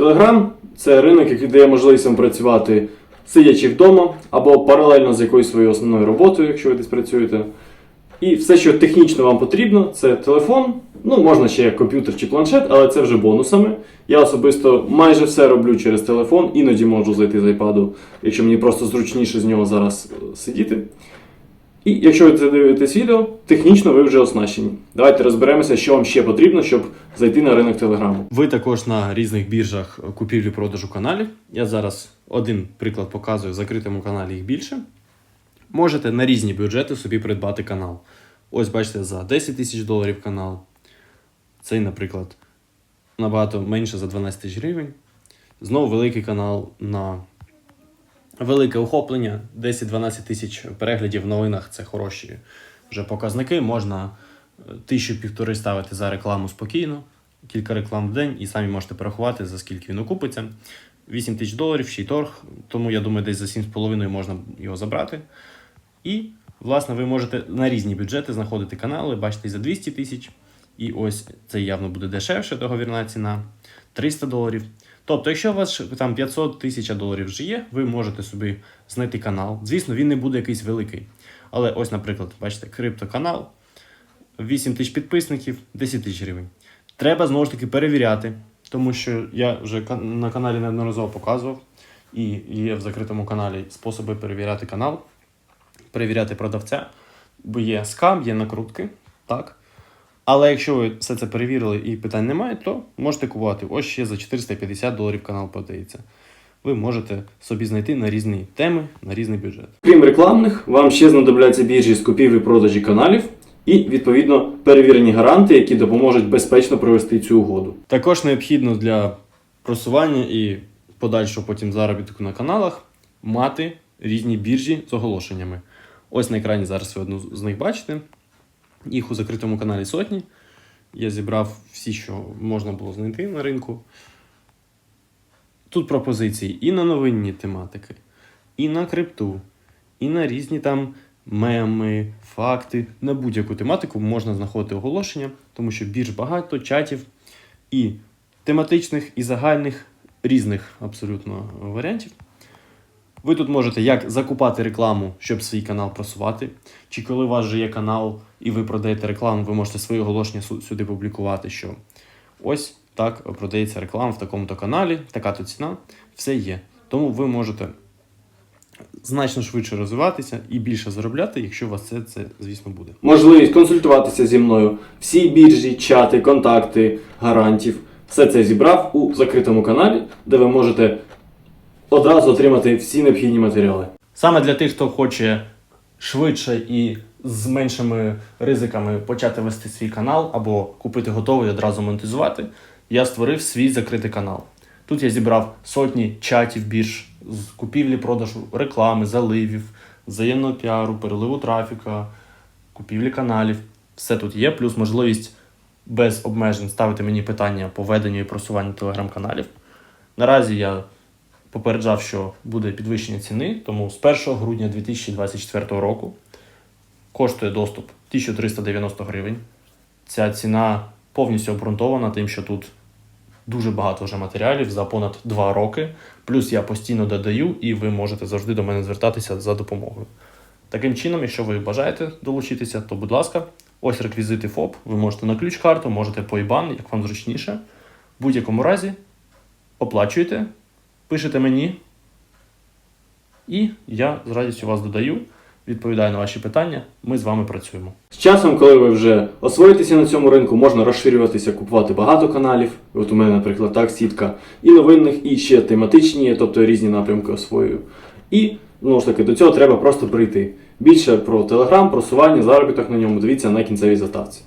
Telegram – це ринок, який дає можливість вам працювати сидячи вдома або паралельно з якоюсь своєю основною роботою, якщо ви десь працюєте. І все, що технічно вам потрібно, це телефон, ну можна ще як комп'ютер чи планшет, але це вже бонусами. Я особисто майже все роблю через телефон, іноді можу зайти з iPad, якщо мені просто зручніше з нього зараз е, сидіти. І якщо ви це дивитесь відео, технічно ви вже оснащені. Давайте розберемося, що вам ще потрібно, щоб зайти на ринок Телеграму. Ви також на різних біржах купівлі-продажу каналів. Я зараз один приклад показую, в закритому каналі їх більше. Можете на різні бюджети собі придбати канал. Ось бачите, за 10 тисяч доларів канал. Цей, наприклад, набагато менше за 12 тисяч гривень. Знову великий канал на велике охоплення, 10-12 тисяч переглядів в новинах це хороші вже показники. Можна е, тисячу півтори ставити за рекламу спокійно, кілька реклам в день, і самі можете порахувати, за скільки він окупиться. 8 тисяч доларів, ще й торг, тому я думаю, десь за 7,5 можна його забрати. І, власне, ви можете на різні бюджети знаходити канали, бачите, і за 200 тисяч. І ось це явно буде дешевше, договірна ціна 300 доларів. Тобто, якщо у вас там 500 тисяч доларів вже є, ви можете собі знайти канал. Звісно, він не буде якийсь великий. Але ось, наприклад, бачите, криптоканал, 8 тисяч підписників, 10 тисяч гривень. Треба знову ж таки перевіряти, тому що я вже на каналі неодноразово показував, і є в закритому каналі способи перевіряти канал, перевіряти продавця, бо є скам, є накрутки, так. Але якщо ви все це перевірили і питань немає, то можете купувати. Ось ще за 450 доларів канал подається. Ви можете собі знайти на різні теми, на різний бюджет. Крім рекламних, вам ще знадобляться біржі з купівлі-продажі каналів і, відповідно, перевірені гаранти, які допоможуть безпечно провести цю угоду. Також необхідно для просування і подальшого потім заробітку на каналах мати різні біржі з оголошеннями. Ось на екрані зараз ви одну з них бачите. Їх у закритому каналі сотні. Я зібрав всі, що можна було знайти на ринку. Тут пропозиції і на новинні тематики, і на крипту, і на різні там меми, факти. На будь-яку тематику можна знаходити оголошення, тому що більш багато чатів і тематичних, і загальних, різних абсолютно варіантів. Ви тут можете як закупати рекламу, щоб свій канал просувати, чи коли у вас вже є канал і ви продаєте рекламу, ви можете свої оголошення сюди публікувати, що ось так продається реклама в такому-то каналі, така-то ціна, все є. Тому ви можете значно швидше розвиватися і більше заробляти, якщо у вас це, це звісно, буде. Можливість консультуватися зі мною, всі біржі, чати, контакти, гарантів. Все це зібрав у закритому каналі, де ви можете одразу отримати всі необхідні матеріали. Саме для тих, хто хоче швидше і з меншими ризиками почати вести свій канал або купити готовий і одразу монетизувати, я створив свій закритий канал. Тут я зібрав сотні чатів бірж з купівлі, продажу, реклами, заливів, взаємного піару, переливу трафіка, купівлі каналів. Все тут є, плюс можливість без обмежень ставити мені питання по веденню і просуванню телеграм-каналів. Наразі я попереджав, що буде підвищення ціни, тому з 1 грудня 2024 року коштує доступ 1390 гривень. Ця ціна повністю обґрунтована тим, що тут дуже багато вже матеріалів за понад 2 роки. Плюс я постійно додаю, і ви можете завжди до мене звертатися за допомогою. Таким чином, якщо ви бажаєте долучитися, то будь ласка, ось реквізити ФОП. Ви можете на ключ-карту, можете по IBAN, як вам зручніше. В будь-якому разі оплачуєте, пишете мені, і я з радістю вас додаю, відповідаю на ваші питання. Ми з вами працюємо. З часом, коли ви вже освоїтеся на цьому ринку, можна розширюватися, купувати багато каналів. От у мене, наприклад, так, сітка і новинних, і ще тематичні, тобто різні напрямки освоюю. І знову ж таки до цього треба просто прийти. Більше про телеграм, просування, заробіток на ньому дивіться на кінцевій заставці.